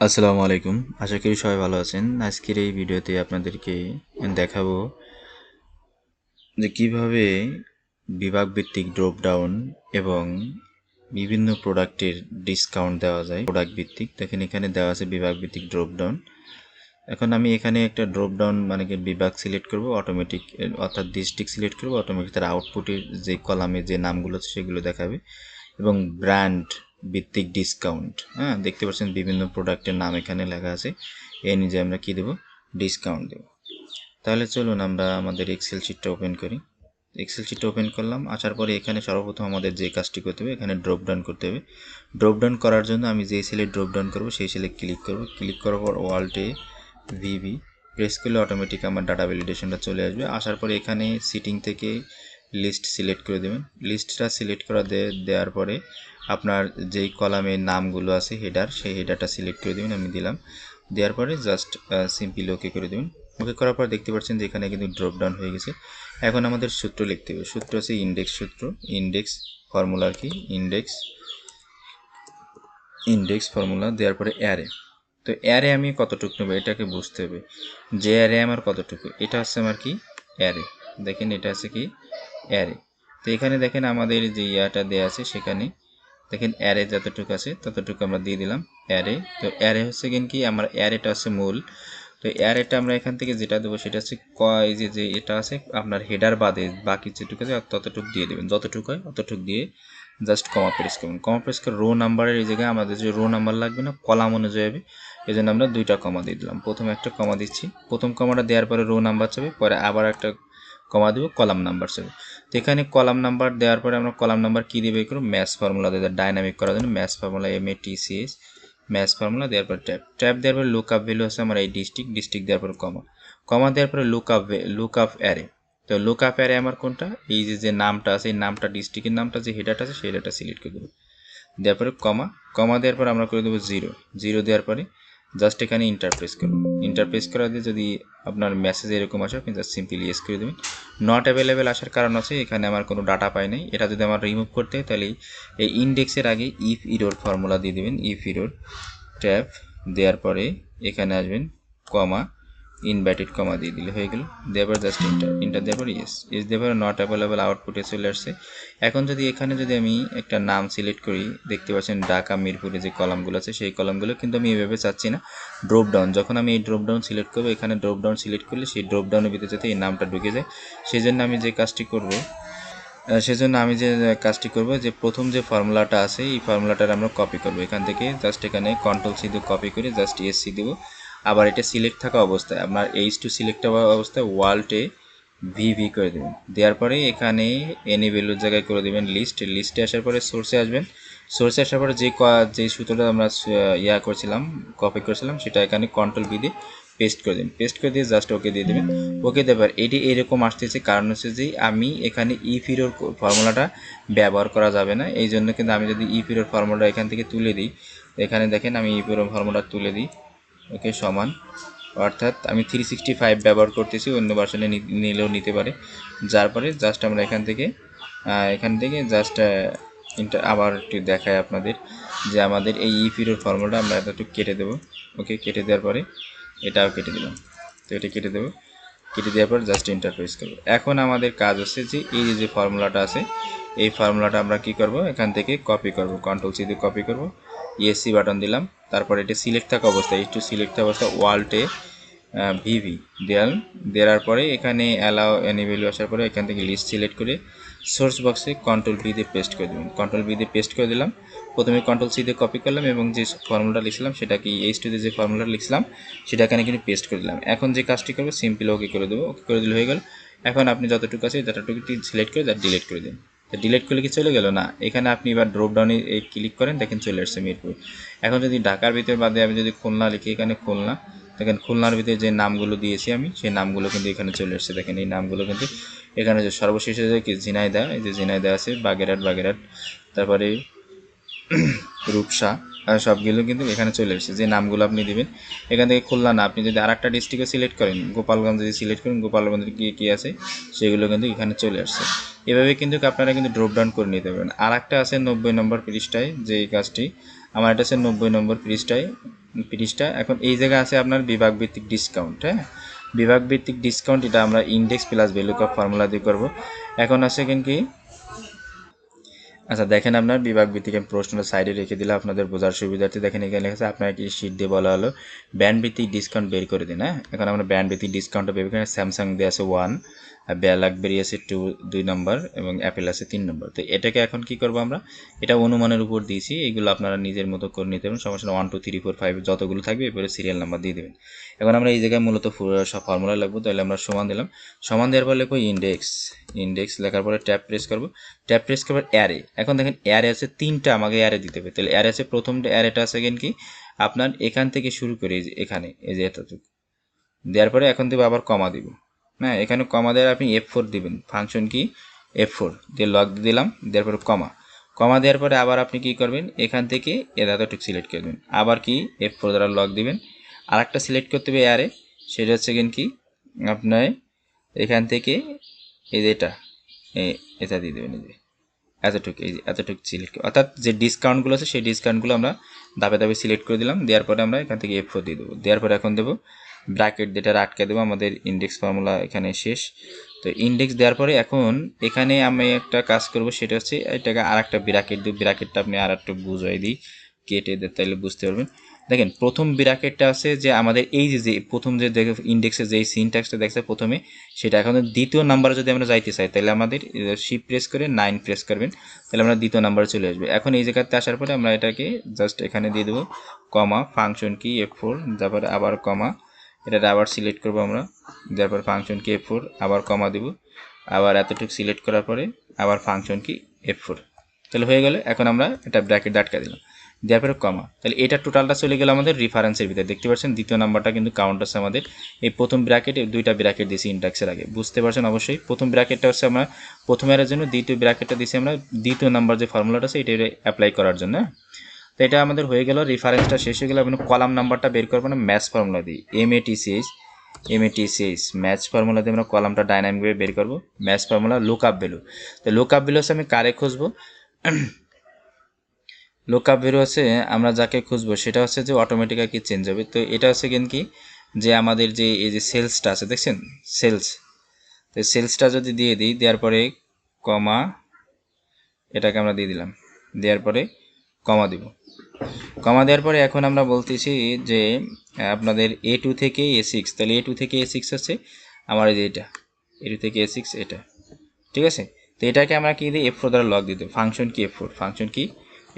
আসসালামু আলাইকুম। আশা করি সবাই ভালো আছেন। আজকের এই ভিডিওতে আপনাদেরকে দেখাবো যে কীভাবে বিভাগ ভিত্তিক ড্রপ ডাউন এবং বিভিন্ন প্রোডাক্টের ডিসকাউন্ট দেওয়া যায়। প্রোডাক্ট ভিত্তিক দেখেন এখানে দেওয়া আছে বিভাগ ভিত্তিক ড্রপ ডাউন এখন আমি এখানে একটা ড্রপ ডাউন মানে কি বিভাগ সিলেক্ট করব অটোমেটিক অর্থাৎ ডিস্ট্রিক্ট সিলেক্ট করব অটোমেটিক তার আউটপুটের যে কলামে যে নামগুলো আছে সেগুলো দেখাবে। এবং ব্র্যান্ড ভিত্তিক ডিসকাউন্ট হ্যাঁ দেখতে পাচ্ছেন বিভিন্ন প্রোডাক্টের নাম এখানে লেখা আছে। এই নিজে আমরা কি দেব? ডিসকাউন্ট দেব। তাহলে চলুন আমরা আমাদের এক্সেল শিটটা ওপেন করি। এক্সেল শিটটা ওপেন করলাম, আসার পরে এখানে সর্বপ্রথম আমাদের যে কাজটি করতে হবে, এখানে ড্রপ ডাউন করতে হবে। ড্রপ ডাউন করার জন্য আমি যেই সেলে ড্রপ ডাউন করব, সেই সেলে ক্লিক করব। ক্লিক করার পর ওয়ালটে ভিভি প্রেস করলে অটোমেটিক আমার ডাটা ভ্যালিডেশনটা চলে আসবে। আসার পরে এখানে সিটিং থেকে লিস্ট সিলেক্ট করে দেবেন। লিস্টটা সিলেক্ট করা দেওয়ার পরে আপনার যেই কলামের নামগুলো আছে হেডার সেই হেডারটা সিলেক্ট করে দেবেন, আমি দিলাম। দেওয়ার পরে জাস্ট সিম্পল ওকে করে দেবেন। ওকে করার পর দেখতে পাচ্ছেন যে এখানে কিন্তু ড্রপ ডাউন হয়ে গেছে। এখন আমাদের সূত্র লিখতে হবে। সূত্র আছে ইন্ডেক্স সূত্র। ইন্ডেক্স ফর্মুলার কি? ইন্ডেক্স ইন্ডেক্স ফর্মুলা দেওয়ার পরে অ্যারে তো অ্যারে আমি কতটুকু নেব? এটাকে বুঝতে হবে। যে অ্যারে আমার কতটুকু? এটা হচ্ছে আমার কি? অ্যারে দেখেন এটা আছে কি? অ্যারে তো এখানে দেখেন আমাদের যে ইয়াটা দেওয়া আছে, সেখানে দেখেন অ্যারে যতটুকু আছে, ততটুকু আমরা দিয়ে দিলাম অ্যারে তো অ্যারে হচ্ছে কিন্তু কি? আমার অ্যারেটা হচ্ছে মূল। তো অ্যারেটা আমরা এখান থেকে যেটা দেবো সেটা হচ্ছে ক, এই যে যে এটা আছে, আপনার হেডার বাদে বাকি যেটুকু আছে, ততটুকু দিয়ে দেবেন। যতটুকু হয় অতটুকু দিয়ে জাস্ট কমা প্রেস করবেন। কমা প্রেস করে রো নাম্বারের এই জায়গায় আমাদের যে রো নাম্বার লাগবে না কলাম অনুযায়ী এই জন্য আমরা দুইটা কমা দিয়ে দিলাম। প্রথমে একটা কমা দিচ্ছি। প্রথম কমাটা দেওয়ার পরে রো নাম্বার চাবে পরে আবার একটা কমা দেবো কলাম নাম্বার চাবে তো এখানে কলাম নাম্বার দেওয়ার পরে আমরা কলাম নাম্বার কী দেবে করব? ম্যাথস ফর্মুলা দেবো ডাইনামিক করার জন্য maths formula M A T C S maths formula দেওয়ার পর ট্যাপ ট্যাপ দেওয়ার পরে লুক আপ ভ্যালু হচ্ছে আমার এই ডিস্ট্রিক্ট ডিস্ট্রিক্ট দেওয়ার পরে কমা কমা দেওয়ার পরে look up look up array তো লুক আপ অ্যারে আমার কোনটা? এই যে যে নামটা আছে, এই নামটা ডিস্ট্রিক্টের নামটা, যে হেডারটা আছে, সেই হেডারটা সিলেক্ট করে দেবো। দেওয়ার পরে কমা কমা দেওয়ার পর আমরা করে দেবো জিরো জিরো দেওয়ার পরে জাস্ট এখানে ইন্টারপ্রেস করুন ইন্টারপ্রেস করা দিয়ে যদি আপনার মেসেজ এরকম আসে, আপনি জাস্ট সিম্পলি ইয়েস করে দেবেন। নট অ্যাভেলেবেল আসার কারণ আছে এখানে আমার কোনো ডাটা পাই নাই। এটা যদি আমার রিমুভ করতে হয়, তাহলে এই ইন্ডেক্সের আগে ইফ ইরোর ফর্মুলা দিয়ে দেবেন। ইফ ইরোর ট্যাপ দেওয়ার পরে এখানে আসবেন কমা ইনভাইটেড কমা দিয়ে দিলে হয়ে গেল। দেওয়ার জাস্ট ইন্টার ইন্টার পর ইয়েস দেওয়ার পরে নট অ্যাভেলেবেল আউটপুটে চলে আসছে। এখন যদি এখানে যদি আমি একটা নাম সিলেক্ট করি, দেখতে পাচ্ছেন ঢাকা, মিরপুরে যে কলামগুলো আছে, সেই কলামগুলো কিন্তু আমি এভাবে চাচ্ছি না। ড্রপ ডাউন যখন আমি এই ড্রপ ডাউন সিলেক্ট করব, এখানে ড্রপডাউন সিলেক্ট করলে সেই ড্রপডাউনের ভিতরে যাতে এই নামটা ঢুকে যায়। সেই জন্য আমি যে কাজটি করব সেজন্য আমি যে কাজটি করব, যে প্রথম যে ফর্মুলাটা আছে, এই ফর্মুলাটার আমরা কপি করব। এখান থেকে জাস্ট এখানে কন্ট্রোল সি দিয়ে কপি করে জাস্ট এসসি দেবো। আবার এটা সিলেক্ট থাকা অবস্থায়, আপনার এইচ টু সিলেক্ট হওয়া অবস্থায় ওয়ালটে ভি ভি করে দেবেন। দেওয়ার পরে এখানে এনি ভ্যালুর জায়গায় করে দেবেন লিস্ট লিস্টে আসার পরে সোর্সে আসবেন। সোর্সে আসার পরে যে যে সূত্রটা আমরা ইয়া করছিলাম কপি করেছিলাম, সেটা এখানে কন্ট্রোল ভি দিয়ে পেস্ট করে দিন পেস্ট করে দিয়ে জাস্ট ওকে দিয়ে দেবেন। ওকে দেবার এটি এরকম আসতেছে, কারণ হচ্ছে যে আমি এখানে ই ফিরোর ফর্মুলাটা ব্যবহার করা যাবে না। এই জন্য কিন্তু আমি যদি ই ফিরোর ফর্মুলাটা এখান থেকে তুলে দিই, এখানে দেখেন আমি ই ফিরোর ফর্মুলা তুলে দিই। ওকে, সমান। অর্থাৎ আমি থ্রি সিক্সটি ফাইভ ব্যবহার করতেছি, অন্য ভার্সনে নিলেও নিতে পারে। যার পরে জাস্ট আমরা এখান থেকে এখান থেকে জাস্ট ইন্টার আবার একটু দেখাই আপনাদের যে আমাদের এই ই ফিরোর ফর্মুলাটা আমরা একটু কেটে দেবো। ওকে, কেটে দেওয়ার পরে এটাও কেটে দিলাম। তো এটা কেটে দেবো। কেটে দেওয়ার পর জাস্ট ইন্টারফেস করব। এখন আমাদের কাজ হচ্ছে যে এই যে ফর্মুলাটা আছে, এই ফর্মুলাটা আমরা কি করব? এখান থেকে কপি করব। কন্ট্রোল সি দিয়ে কপি করব। ইএসসি বাটন দিলাম। তারপর এটা সিলেক্ট থাকা অবস্থায়, একটু সিলেক্ট থাকা অবস্থা ওয়ালটে ভিভি দেয়াল, দেওয়ার পরে এখানে অ্যালাও ভ্যালু আসার পরে এখান থেকে লিস্ট সিলেক্ট করে সোর্স বক্সে কন্ট্রোল বি দিয়ে পেস্ট করে দেবেন কন্ট্রোল বি দিয়ে পেস্ট করে দিলাম। প্রথমে কন্ট্রোল সি দিয়ে কপি করলাম এবং যে ফর্মুলাটা লিখছিলাম সেটা কি এইচ টু দিয়ে যে ফর্মুলাটা লিখছিলাম সেটা এখানে কিন্তু পেস্ট করে দিলাম। এখন যে কাজটি করব সিম্পল ওকে করে দেবো। ওকে করে দিলে হয়ে গেল। এখন আপনি যতটুকু আছে যতটুকু সিলেক্ট করে তার ডিলিট করে দিন। ডিলিট করলে কি চলে গেল? না, এখানে আপনি এবার ড্রপডাউনে এই ক্লিক করেন, দেখেন চলে আসছে মিরপুর। এখন যদি ঢাকার ভিতরে বাদে আমি যদি খুলনা লিখি, এখানে খুলনা, দেখেন খুলনার ভিতরে যে নামগুলো দিয়েছি আমি, সেই নামগুলো কিন্তু এখানে চলে আসছে। দেখেন এই নামগুলো কিন্তু এখানে যে সর্বশেষে যে কি, ঝিনাইদা, এই যে ঝিনাইদা আছে, বাগেরহাট বাগেরহাট, তারপরে রূপসা সবগুলো কিন্তু এখানে চলে এসেছে। যে নামগুলো আপনি দেবেন, এখান থেকে খুলনা না, আপনি যদি আর একটা ডিস্ট্রিক্টও সিলেক্ট করেন, গোপালগঞ্জ যদি সিলেক্ট করেন, গোপালগঞ্জের কী কী আছে, সেগুলো কিন্তু এখানে চলে আসছে। এভাবে কিন্তু আপনারা কিন্তু ড্রপ ডাউন করে নিতে পারবেন আর একটা আছে নব্বই নম্বর পৃষ্ঠায়, যে কাজটি, আমার এটা আছে নব্বই নম্বর পৃষ্ঠায়, পৃষ্ঠা। এখন এই জায়গায় আছে আপনার বিভাগ ভিত্তিক ডিসকাউন্ট হ্যাঁ? বিভাগ ভিত্তিক ডিসকাউন্ট এটা আমরা index plus value cup formula দিয়ে করব। এখন আছে কিন্তু আচ্ছা দেখেন আপনার বিভাগ ভিত্তিক আমি প্রশ্নটা সাইডে রেখে দিলে আপনাদের বোঝার সুবিধার্থে। দেখেন এখানে লেখা আছে আপনার কি শীট দিয়ে বলা হলো ব্যান্ড ভিত্তিক ডিসকাউন্ট বের করে দিন হ্যাঁ? এখন আমরা ব্যান্ড ভিত্তিক ডিসকাউন্টটা বের করে স্যামসাং দিয়ে আছে ওয়ান আর ব্যালাকবেরি আছে টু দুই নম্বর এবং অ্যাপেল আছে তিন নম্বর তো এটাকে এখন কি করব আমরা? এটা অনুমানের উপর দিয়েছি। এইগুলো আপনারা নিজের মতো করে নিতে পারেন। সমস্যা one two three four five যতগুলো থাকবে, এরপরে সিরিয়াল নাম্বার দিয়ে দেবেন। এখন আমরা এই জায়গায় মূলত সব ফর্মুলা লাগবো তাহলে আমরা সমান দিলাম। সমান দেওয়ার পর লিখব ইন্ডেক্স ইন্ডেক্স লেখার পরে ট্যাপ প্রেস করব। ট্যাপ প্রেস করবার অ্যারে এখন দেখেন অ্যারে আছে তিনটা, আমাকে অ্যারে দিতে হবে। তাহলে অ্যারে আছে প্রথম অ্যারেটা আছে কেন কি? আপনার এখান থেকে শুরু করে এখানে, এই যে এতটুকু। দেওয়ার পরে এখন দেবো আবার কমা দিব। হ্যাঁ এখানে কমা দেওয়ার আপনি এফ ফোর দিবেন। ফাংশন কি? এফ ফোর দিয়ে লগ দিলাম, দেওয়ার পরে কমা কমা দেওয়ার পরে আবার আপনি কি করবেন? এখান থেকে এর এতটুকু সিলেক্ট করে দেবেন। আবার কি? এফ ফোর দ্বারা লগ দিবেন। আর একটা সিলেক্ট করতে হবে অ্যারে সেটা হচ্ছে কেন কি? আপনার এখান থেকে এই যে এটা, এ- এটা দিয়ে দেবেন এই যে। এতটুকু, এই যে এতটুকু সিলেক্ট অর্থাৎ যে ডিসকাউন্টগুলো আছে, সেই ডিসকাউন্টগুলো আমরা ধাপে ধাপে সিলেক্ট করে দিলাম। দেওয়ার পরে আমরা এখান থেকে এফ ফোর দিয়ে দেবো। দেওয়ার পরে এখন দেবো ব্র্যাকেট যেটা আটকে দেবো, আমাদের ইন্ডেক্স ফর্মুলা এখানে শেষ। তো ইন্ডেক্স দেওয়ার পরে এখন এখানে আমি একটা কাজ করব, সেটা হচ্ছে এটাকে আর একটা ব্র্যাকেট দিই। ব্র্যাকেটটা আপনি আর একটু বুঝাই দিই, কেটে দে তাহলে বুঝতে পারবেন। দেখেন, প্রথম ব্র্যাকেটটা আছে যে আমাদের এই যে যে প্রথম যে ইন্ডেক্সের যে সিনট্যাক্সটা দেখছে প্রথমে, সেটা এখন দ্বিতীয় নাম্বারে যদি আমরা যাইতে চাই তাহলে আমাদের শিপ প্রেস করে নাইন প্রেস করবেন তাহলে আমরা দ্বিতীয় নাম্বারে চলে আসবে। এখন এই জায়গাতে আসার পরে আমরা এটাকে জাস্ট এখানে দিয়ে দেবো comma function key F four তারপরে আবার কমা এটা আবার সিলেক্ট করব আমরা। দেওয়ার পর ফাংশন কি ফোর আবার কমা দেব। আবার এতটুকু সিলেক্ট করার পরে আবার ফাংশন কি এফ ফোর তাহলে হয়ে গেলে, এখন আমরা এটা ব্র্যাকেট আটকা দিলাম। দেওয়ার পরে কমা তাহলে এটা টোটালটা চলে গেল আমাদের রিফারেন্সের ভিতরে। দেখতে পাচ্ছেন, দ্বিতীয় নাম্বারটা কিন্তু কাউন্ট আছে আমাদের। এই প্রথম ব্র্যাকেটে দুইটা ব্র্যাকেট দিয়েছি ইন্ডেক্সের আগে। বুঝতে পারছেন অবশ্যই, প্রথম ব্র্যাকেটটা হচ্ছে আমরা প্রথম এর জন্য দ্বিতীয় ব্র্যাকেটটা দিয়েছি আমরা। দ্বিতীয় নাম্বার যে ফর্মুলাটা আছে, এটা অ্যাপ্লাই করার জন্য হ্যাঁ? তো এটা আমাদের হয়ে গেল রেফারেন্সটা শেষ হয়ে গেল আপনি কলাম নাম্বারটা বের করব না ম্যাথ ফর্মুলা দিই। M A T C H M A T C H math formula দিয়ে আমরা কলামটা ডাইনামিকভাবে বের করব। Match formula look up value তো লুক আপ ভ্যালু হচ্ছে আমি কারে খুঁজবো? লুক আপ ভ্যালু হচ্ছে আমরা যাকে খুঁজবো, সেটা হচ্ছে যে অটোমেটিক আর কি চেঞ্জ হবে। তো এটা হচ্ছে কিন্তু কি? যে আমাদের যে এই যে সেলসটা আছে, দেখছেন? সেলস তো সেলসটা যদি দিয়ে দিই, দেওয়ার পরে কমা এটাকে আমরা দিয়ে দিলাম। দেওয়ার পরে কমা দিব। কমা দেওয়ার পরে এখন আমরা বলতেছি যে আপনাদের এ টু থেকে এ সিক্স তাহলে এ টু থেকে এ সিক্স হচ্ছে আমার যে এটা এ টু থেকে এ সিক্স এটা, ঠিক আছে? তো এটাকে আমরা কি দিই? এফ ফোর দ্বারা লক দিতে ফাংশন কি এফ ফোর ফাংশন কি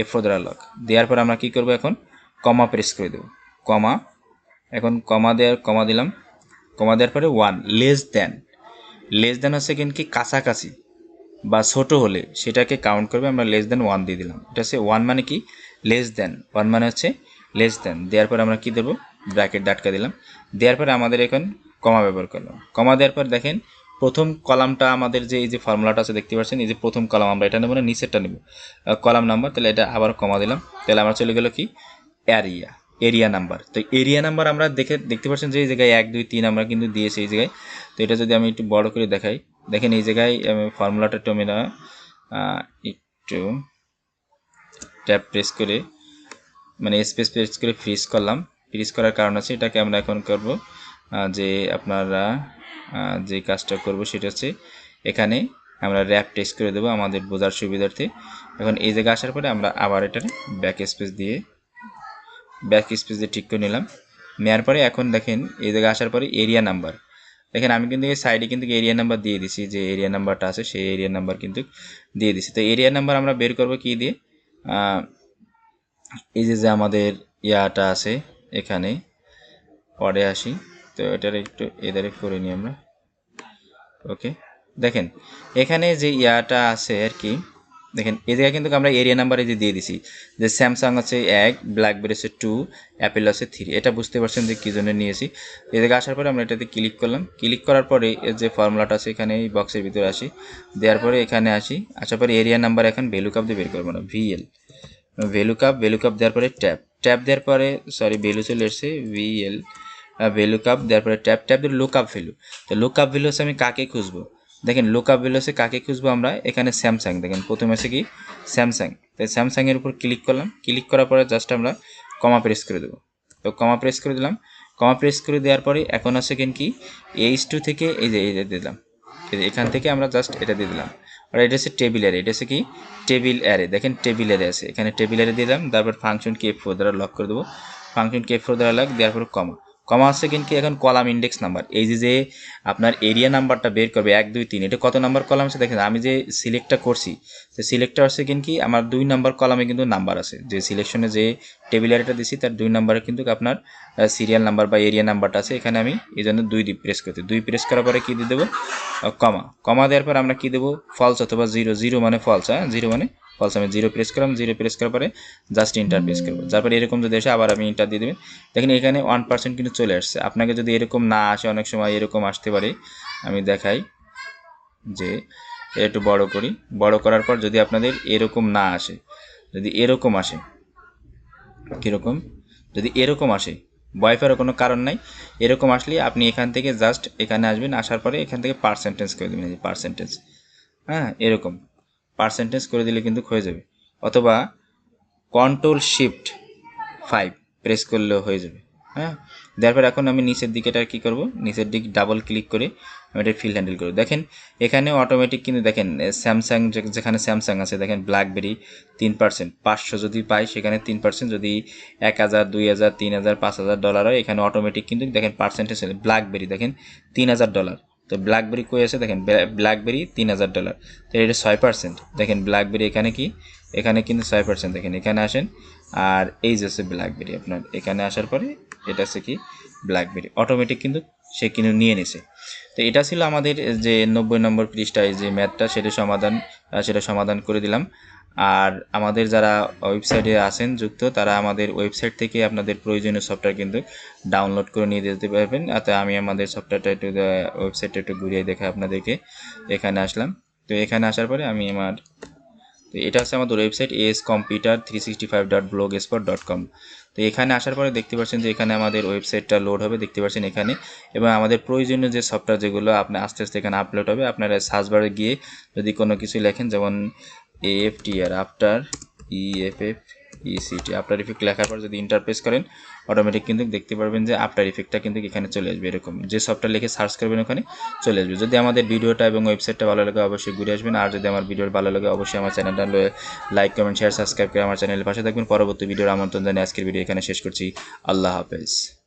এফ ফোর দ্বারা লক দেওয়ার পর আমরা কি করব এখন? কমা প্রেস করে দেবো। কমা, এখন কমা দেওয়ার, কমা দিলাম। কমা দেওয়ার পরে one less than less than হচ্ছে কিন্তু কি কাছাকাছি বা ছোট হলে সেটাকে কাউন্ট করবে, আমরা লেস দেন ওয়ান দিয়ে দিলাম। এটা হচ্ছে ওয়ান মানে কি? লেস দেন ওয়ান মানে হচ্ছে লেস দেন দেওয়ার পর আমরা কি দেবো? ব্র্যাকেট ডাটকা দিলাম। দেওয়ার পর আমাদের এখন কমা ব্যবহার করলাম। কমা দেওয়ার পর দেখেন, প্রথম কলামটা আমাদের যে, এই যে ফর্মুলাটা আছে, দেখতে পাচ্ছেন? এই যে প্রথম কলাম আমরা এটা নেব না, নিচেরটা নেব। কলাম নাম্বার তাহলে এটা আবার কমা দিলাম। তাহলে আমরা চলে গেল কি? এরিয়া এরিয়া নাম্বার তো এরিয়া নাম্বার আমরা দেখে, দেখতে পাচ্ছেন যে, এই জায়গায় এক, দুই, তিন আমরা কিন্তু দিয়েছি এই জায়গায়। তো এটা যদি আমি একটু বড় করে দেখাই, দেখেন এই জায়গায় আমি ফর্মুলাটা একটু আমি না একটু ট্যাপ প্রেস করে মানে স্পেস প্রেস করে ফ্রিজ করলাম। ফ্রিজ করার কারণ আছে এটাকে আমরা এখন করব যে আপনারা যে কাজটা করব সেটা হচ্ছে এখানে আমরা র্যাপ টেস্ট করে দেবো আমাদের বোঝার সুবিধার্থে। এখন এই জায়গায় আসার পরে আমরা আবার এটার ব্যাক স্পেস দিয়ে ব্যাক স্পেস দিয়ে ঠিক করে নিলাম। নেওয়ার পরে এখন দেখেন, এই জায়গায় আসার পরে এরিয়া নাম্বার দেখেন আমি কিন্তু এই সাইডে কিন্তু এরিয়া নাম্বার দিয়ে দিছি, যে এরিয়া নাম্বারটা আছে সেই এরিয়া নাম্বার কিন্তু দিয়ে দিছি। তো এরিয়া নাম্বার আমরা বের করব কি দিয়ে? এই যে যে আমাদের ইয়াটা আছে এখানে, পরে আসি। তো এটার একটু এদের করে নিই আমরা। ওকে, দেখেন, এখানে যে ইয়াটা আছে আর কি দেখেন, এই জায়গায় কিন্তু আমরা এরিয়া নাম্বার এই যে দিয়ে দিছি, যে স্যামসাং আছে এক ব্ল্যাকবেরি আছে টু অ্যাপেল আছে থ্রি এটা বুঝতে পারছেন যে কী জন্য নিয়েছি। এই জায়গায় আসার পরে আমরা এটাতে ক্লিক করলাম। ক্লিক করার পরে এর যে ফর্মুলাটা আছে, এখানে এই বক্সের ভিতরে আসি। দেওয়ার পরে এখানে আসি। আসার পরে এরিয়া নাম্বার এখন ভ্যালু কাপ দিয়ে বের করব না VL value cup value cup দেওয়ার পরে ট্যাপ ট্যাপ দেওয়ার পরে সরি ভ্যালু চলে এসছে ভিএল ভ্যালু কাপ দেওয়ার পরে ট্যাপ ট্যাপ দিয়ে লুক আপ ভ্যালু তো লুক আপ ভ্যালু হচ্ছে আমি কাকে খুঁজবো? দেখেন লুক আপ ভ্যালু হচ্ছে কাকে খুঁজবো আমরা? এখানে স্যামসাং দেখেন, প্রথমে আছে কি? স্যামসাং তাই স্যামসাংয়ের উপর ক্লিক করলাম। ক্লিক করার পরে জাস্ট আমরা কমা প্রেস করে দেবো। তো কমা প্রেস করে দিলাম। কমা প্রেস করে দেওয়ার পরে এখন আছে কেন কি? এইচ টু থেকে এই যে, এই দিলাম। এখান থেকে আমরা জাস্ট এটা দিয়ে দিলাম। আর এটা হচ্ছে টেবিল অ্যারে এটা হচ্ছে কি? টেবিল অ্যারে দেখেন টেবিল অ্যারে আছে। এখানে টেবিল অ্যারে দিলাম। তারপর ফাংশন কে ফোর দ্বারা লক করে দেবো। ফাংশন কে ফোর দ্বারা লক দেওয়ার পর কমা কমা আছে কিন্তু এখন কলাম ইন্ডেক্স নাম্বার এই যে যে আপনার এরিয়া নাম্বারটা বের করবে, এক, দুই, তিন, এটা কত নাম্বার কলাম আছে দেখেন, আমি যে সিলেক্টটা করছি তো সিলেক্টটা আছে কিন্তু কি, আমার দুই নাম্বার কলামে কিন্তু নাম্বার আছে। যে সিলেকশনে যে টেবিল অ্যারেটা দিছি, তার দুই নাম্বারে কিন্তু আপনার সিরিয়াল নাম্বার বা এরিয়া নাম্বারটা আছে, এখানে আমি এই জন্য দুই দিয়ে প্রেস করতে দুই প্রেস করার পরে কী দিয়ে দেবো? কমা কমা দেওয়ার পর আমরা কী দেবো? ফলস অথবা জিরো জিরো মানে ফলস হ্যাঁ? জিরো মানে ফলস আমি জিরো প্রেস করলাম জিরো প্রেস করার পরে জাস্ট ইন্টার প্রেস করব। তারপরে এরকম যদি আসে, আবার আমি ইন্টার দিয়ে দেবেন। দেখেন এখানে ওয়ান পার্সেন্ট কিন্তু চলে আসছে। আপনাকে যদি এরকম না আসে, অনেক সময় এরকম আসতে পারে। আমি দেখাই যে একটু বড় করি। বড় করার পর যদি আপনাদের এরকম না আসে, যদি এরকম আসে, কীরকম? যদি এরকম আসে পাওয়ার কোনো কারণ নাই। এরকম আসলে আপনি এখান থেকে জাস্ট এখানে আসবেন, আসার পরে এখান থেকে পার্সেন্টেজ করে দেবেন। পার্সেন্টেজ হ্যাঁ এরকম। পার্সেন্টেজ করে দিলে কিন্তু হয়ে যাবে। অথবা কন্ট্রোল শিফট ফাইভ প্রেস করলেও হয়ে যাবে। হ্যাঁ? দেওয়ার পর এখন আমি নিচের দিকেটা কী করব? নিচের দিক ডাবল ক্লিক করে আমি এটা ফিল হ্যান্ডেল করব। দেখেন, এখানে অটোমেটিক কিন্তু দেখেন স্যামসাং যেখানে স্যামসাং আছে, দেখেন ব্ল্যাকবেরি তিন পার্সেন্ট পাঁচশো যদি পাই, সেখানে তিন পার্সেন্ট যদি এক হাজার, দুই হাজার, তিন হাজার, পাঁচ হাজার ডলার হয়, এখানে অটোমেটিক কিন্তু দেখেন পার্সেন্টেজ ব্ল্যাকবেরি দেখেন, তিন হাজার ডলার তো ব্ল্যাকবেরি কই আছে? দেখেন ব্ল্যাকবেরি তিন হাজার ডলার তো এটা ছয় পার্সেন্ট দেখেন ব্ল্যাকবেরি এখানে কি? এখানে কিন্তু ছয় পার্সেন্ট দেখেন, এখানে আসেন, আর এই যে হচ্ছে ব্ল্যাকবেরি আপনার। এখানে আসার পরে এটা হচ্ছে কি? ব্ল্যাকবেরি অটোমেটিক কিন্তু সে কিন্তু নিয়ে নিছে। তো এটা ছিল আমাদের যে নব্বই নম্বর পৃষ্ঠায় যে ম্যাথটা সেটা সমাধান সেটা সমাধান করে দিলাম। আর আমাদের যারা ওয়েবসাইটে আছেন যুক্ত, তারা আমাদের ওয়েবসাইট থেকে আপনাদের প্রয়োজনীয় সফটওয়্যার কিন্তু ডাউনলোড করে নিয়ে যেতে পারবেন। অর্থাৎ আমি আমাদের সফটওয়্যারটা একটু ওয়েবসাইটটা একটু ঘুরিয়ে দেখা আপনাদেরকে। এখানে আসলাম। তো এখানে আসার পরে আমি আমার, তো এটা হচ্ছে আমাদের website S computer three sixty five dot blogspot dot com তো এখানে আসার পরে দেখতে পাচ্ছেন যে এখানে আমাদের ওয়েবসাইটটা লোড হবে, দেখতে পাচ্ছেন এখানে। এবং আমাদের প্রয়োজনীয় যে সফটওয়্যার যেগুলো আপনার আস্তে আস্তে এখানে আপলোড হবে, আপনারা সার্চ বারে গিয়ে যদি কোনো কিছু লেখেন, যেমন এএফটি আর after EFF ECT after effect লেখার পর যদি ইন্টারপ্রেস করেন অটোমেটিক কিন্তু দেখতে পারবেন যে আফটার ইফেক্টটা কিন্তু এখানে চলে আসবে এরকম। যে সফটওয়্যার লিখে সার্চ করবেন ওখানে চলে আসবে। যদি আমাদের ভিডিওটা এবং ওয়েবসাইটটা ভালো লাগে অবশ্যই ঘুরে আসবেন। আর যদি আমার ভিডিও ভালো লাগে অবশ্যই আমার চ্যানেলটা লাইক কমেন্ট শেয়ার সাবস্ক্রাইব করে আমার চ্যানেলের পাশে থাকবেন। পরবর্তী ভিডিওর আমন্ত্রণ জানিয়ে আজকের ভিডিও এখানে শেষ করছি। আল্লাহ হাফেজ।